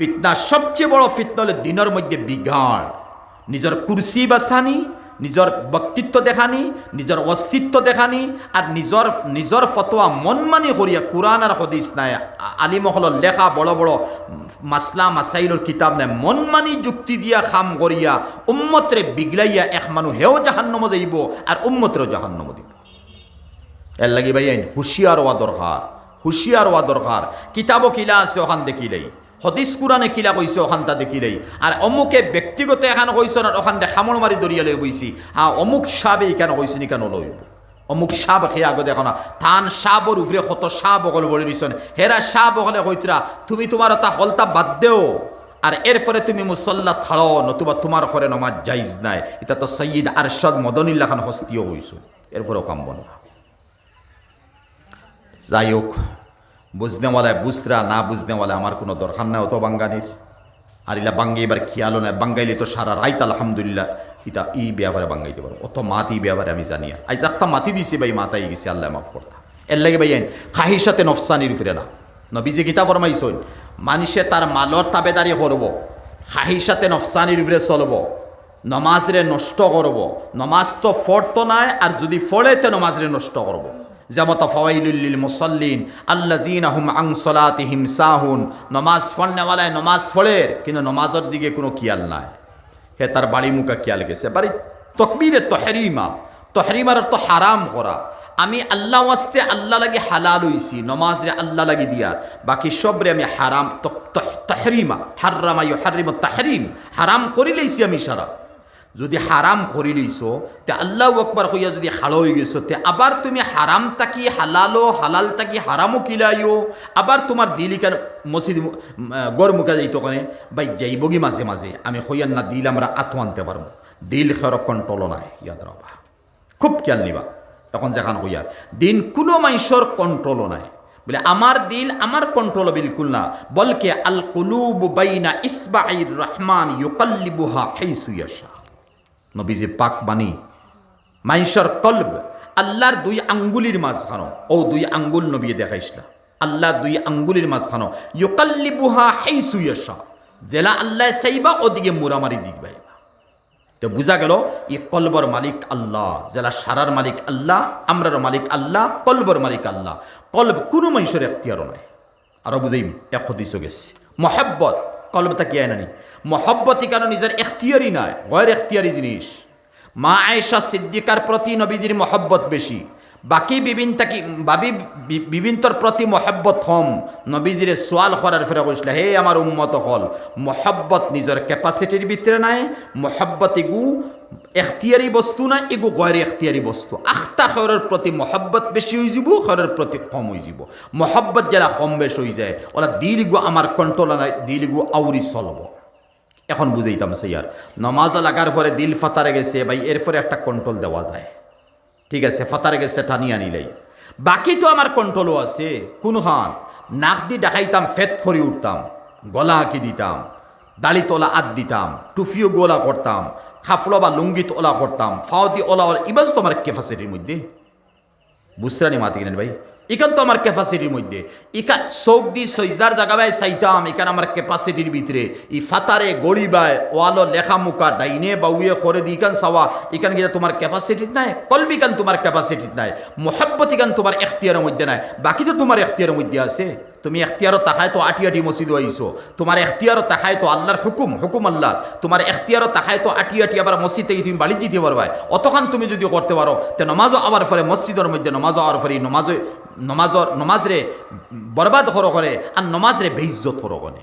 ফিতনা সবচেয়ে বড় ফিতনা হলো দিনের মধ্যে বিঘাড় নিজের কুরসি বাসানি নিজের ব্যক্তিত্ব দেখানি, নিজের অস্তিত্ব দেখানি, আর নিজের নিজের ফতোয়া মনমানি করিয়া কোরআন আর হদিস নাই। আলিমহলের লেখা বড় বড় মাসলা মাসাইলর কিতাব নাই। মনমানি যুক্তি দিয়া খাম করিয়া উম্মতরে বিগলাইয়া এক মানুষ হেও জাহান্নম যাইব আর উম্মতরেও জাহান্নম দিব। এর লাগি ভাই হুঁশিয়ার হওয়া দরকার, হুঁশিয়ার হওয়া দরকার। কিতাবও কিলা আছে, ওখান দেখিলেই। হদিস কুরানে কিলা কইছে ওখান তা দেখিলেই আর অমুকে ব্যক্তিগত এখান কইছ না ওখান দে খামর মারি দরিয়া লই বইছি। হ্যাঁ অমুক সাবে কেন কইছি নি কেন লইব অমুক সাপ খেয়ে আগে দেখো না থান সাপর উপরে কত সাপ অকল বলে দিছন। হেরা সাপ অকলে কইতরা তুমি তোমার তা হলতা বাদ দেও। আর এরপরে তুমি মুসল্লা থাড়ো নতুবা তোমার ঘরে নমাজ জাইজ নাই। এটা তো সৈয়দ আরশাদ মদনিল্লা খান হস্তিও হইছো এরপরেও কাম বনো। যাই হোক বুঝনেওয়ালায় বুঝরা, না বুঝনেওয়ালা আমার কোনো দরকার নাই অত বাঙ্গানির। আর ইলা বাঙ্গে এবার খেয়ালও নাই, বাঙ্গাইলে তো সারা রাইত আলহামদুলিল্লাহ ইতা ই ব্যাপারে বাঙ্গাইতে পারো অত মাতি ব্যাপারে আমি জানি আইজ একটা মাতি দিছি ভাই, মাতাই গেছি, আল্লাহ মাফ করতা। এর লাগে ভাই, আইন খাহিসাতে নফসানির ফিরে না। নবীজি গীতা ফরমাইছইন মানুষে তার মালর তাবেদারি করব খাহিসাতে নফসানির ফিরে চলব, নমাজরে নষ্ট করব। নমাজ তো ফরতো নাই, আর যদি ফলে তে নমাজরে নষ্ট করব। যেমন ফওয়াইলুল্লিল মুসল্লিন আল্লাজিন আহুম আং সলাতিহিম সাহুন। নমাজ পড়নেওয়ালায় নমাজ পড়ে, কিন্তু নমাজের দিকে কোনো কিয়াল নাই। হে তার বাড়ি মুখা কিয়াল গেছে। বাড়ি তকবিরে তহরিমা তহরিমার তো হারাম করা। আমি আল্লাহ ওয়াস্তে আল্লাহ লাগি হালাল হইছি নমাজ রে আল্লাহ লাগি দিয়ার। বাকি সবরে আমি হারাম তহরিমা হার্রামা ইউ হারিম তাহরিম। হারাম করি লইছি আমি সারা। যদি হারাম করি লইছো, তে আল্লাহ আকবার হইয়া যদি হাল হয়ে গেছো, তে আবার তুমি হারাম তাকি হালালো হালাল তাকি হারামও কিলাইও আবার তোমার দিল কেন মসজিদ গড় মুখা যাইতো কানে বাই যাইবগি মাঝে মাঝে, আমি হইয়ার না দিল আমরা আত্ম আনতে পারব। দিল খের কন্ট্রোল নাই, ইয়াদ রাবা খুব খেয়াল নিবা, এখন যেখান হইয়ার দিন কোনো মানুষের কন্ট্রোলও নাই। বলে আমার দিল আমার কন্ট্রোল বিলকুল না, বলকে আল কুলুব বাইনা ইসবাইর রহমান ইউকাল্লিবুহা হাইসু ইয়াশা। নবীজি পাক বাণী মাইশর কলব আল্লাহর দুই আঙ্গুলির মাঝখানো ও দুই আঙ্গুল নবী দেখাইছিলা। আল্লাহ দুই আঙ্গুলির মাঝখানো ইউকাল্লিবুহা হাইসু ইয়াশা, জেলা আল্লাহ সাইবা ওদিকে মুরামারি দিক বাইবা। তো বুঝা গেল, ই কলবর মালিক আল্লাহ, জেলা সারার মালিক আল্লাহ আমরার মালিক আল্লাহ কলবর মালিক আল্লাহ। কলব কোনো মানুষের এখতিয়ারও নাই। আরও বুঝাইম এক হদিস গেছে। মহাব্বত কলবতা কি আয়নানি মহব্বতই কেন নিজের এখতিয়ারই নয় গয়ের এখতিয়ারি জিনিস। মা আয়েশা সিদ্দিকার প্রতি নবীদের মহব্বত বেশি। বাকি বিভিন্ন তাকি বাবি বিভিন্তর প্রতি মহব্বত হম। নবীজিরে সোয়াল করার ফেরা কৈছিল, হে আমার উম্মত হল মহব্বত নিজের ক্যাপাসিটির ভিতরে নাই, মহব্বত এগু এখতিয়ারি বস্তু না এগু গয়ের এখতিয়ারি বস্তু। আখতা খরের প্রতি মহব্বত বেশি হয়ে যাব খরের প্রতি কম হয়ে যাব। মহব্বত যারা কম বেশ হয়ে যায় ওরা দিলগু আমার কন্ট্রোল নাই দিলগু আউরি চলব। এখন বুঝাইতাম সেইয়ার নমাজ লাগার পরে দিল ফাতারে গেছে, ভাই এরপরে একটা কন্ট্রোল দেওয়া যায়। ঠিক আছে, ফাতারে গেছে টানিয়া আনিলেই। বাকি তো আমার কন্ট্রোলও আছে। কোন হান নাক দি দেখাইতাম, ফেত ফরি উঠতাম, গলা আঁকি দিতাম, দাড়ি তোলা আদ দিতাম, টুফিও গোলা করতাম, খাফলো বা লুঙ্গি ওলা করতাম, ফাওতি ওলা ওলা, ইবাজ তোমার ক্যাপাসিটির মধ্যে। বুঝতে রানি মাতি কিনেন ভাই? ইকান তো আমার ক্যাপাসিটির মধ্যে। ইকা চোখ দি সৈদার জাগাবায় চাইতাম এখান আমার ক্যাপাসিটির ভিতরে। ই ফাতারে গড়িবায়, ওয়ালো লেখা মুখা ডাইনে বাউয়ে খরে দি ইকান সাওয়া ইকান গিয়ে তোমার ক্যাপাসিটির নাই কলবিকান তোমার ক্যাপাসিটির নাই, মহাব্বত ইকান তোমার এখতিয়ারের মধ্যে নাই। বাকি তো তোমার এখতিয়ারের মধ্যে আছে। তুমি এখতিয়ারও তাকায় তো আটি আটি মসজিদ আইসো তোমার এখতিয়ারও তাকায় তো আল্লাহর হুকুম হুকুম আল্লাহ তোমার এখতিয়ারও তাকায় তো আটি আটি আবার মসজিদ থেকে তুমি বাড়ি দিতে পারবা অতখান তুমি যদি করতে পারো তে নমাজও আবার ফলে মসজিদের মধ্যে নমাজ আওয়ার ফলে নমাজ নমাজর নমাজরে বরবাদ করো করে আর নমাজরে বেইজ্জত করো করে